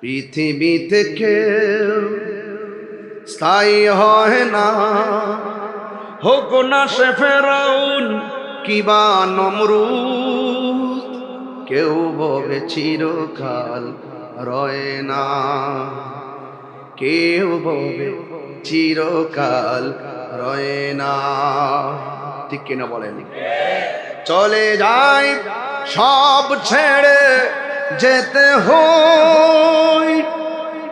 পৃথিবী থেকে স্থায়ী হয় না। হোক না সে ফেরাউন কিবা নমরুদ, কেউ ববে চিরকাল রয় না। কেউ ববে চিরকাল রয় না। ঠিক কিনা বলেন? চলে যাই সব ছেড়ে যেতে হই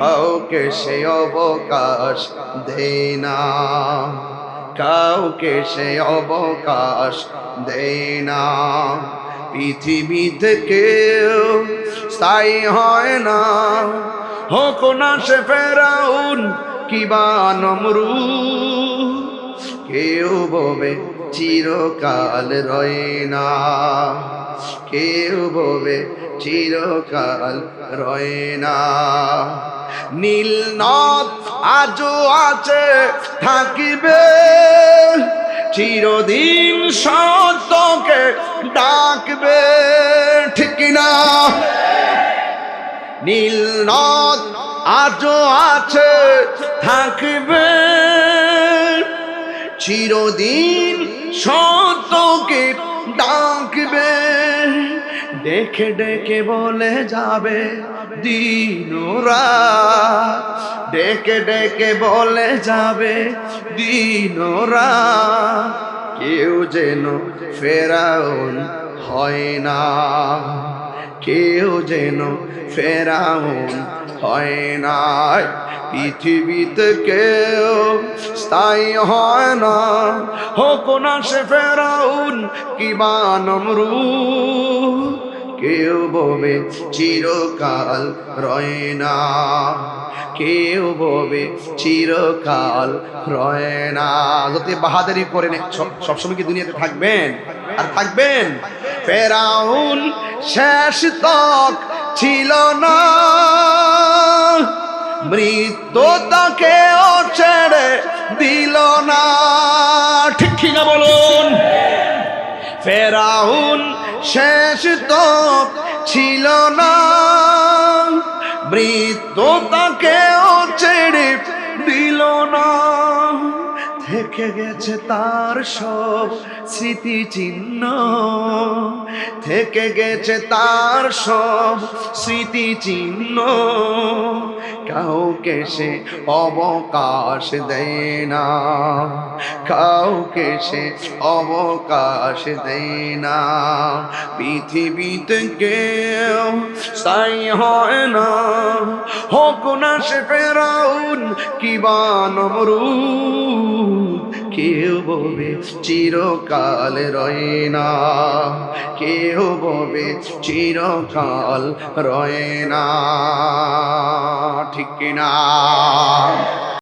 কাউকে সে অবকাশ দেয় না কাউকে সে অবকাশ দেয় না পৃথিবীতে কেউ স্থায়ী হয় না। হোক না সে ফেরাউন কিবা নমরু। কেউ ববে চিরকাল রয় না। কেউ ববে চিরকাল রয় না। নীল নদ আজও আছে, থাকিবে। চিরদিন সত্যকে ডাকবে, ঠিক না নীল নদ আজও আছে, থাকবে। চিরদিন সত্যকে ডাকবে। ডেকে ডেকে বলে যাবে দিন রাত। ডেকে ডেকে বলে যাবে দিন কেউ যেন ফেরাউন হয় না। কেউ যেন ফেরাউন হয় না। পৃথিবীতে কেউ স্থায়ী হয় না। হোক না সে ফেরাউন কিবা নমরু কেউ ববে চিরকাল রয় না। কেউ ববে চিরকাল রয় না। যদি বাহাদারি সব- সবসময় কি দুনিয়াতে থাকবেন? আর থাকবেন? ফেরাউন শেষ তক ছিল না। মৃত্যু তাকেও ছেড়ে দিল না। ঠিক ঠিক বলুন? ফেরাউন শেষ তো ছিল না। মৃত্যু তাকেও ছেড়ে দিল না। থেকে গেছে তার সব স্মৃতি চিহ্ন থেকে গেছে তার সব স্মৃতি চিহ্ন কাউকে সে অবকাশ দেয় না। কাউকে সে অবকাশ দেয় না। পৃথিবীতে কেউ স্থায়ী হয় না। হোক না সে ফেরাউন কিবা নমরুদ, কেউ ববে চিরকাল রয় না। কেউ ববে চিরকাল রয় না। ঠিক কিনা?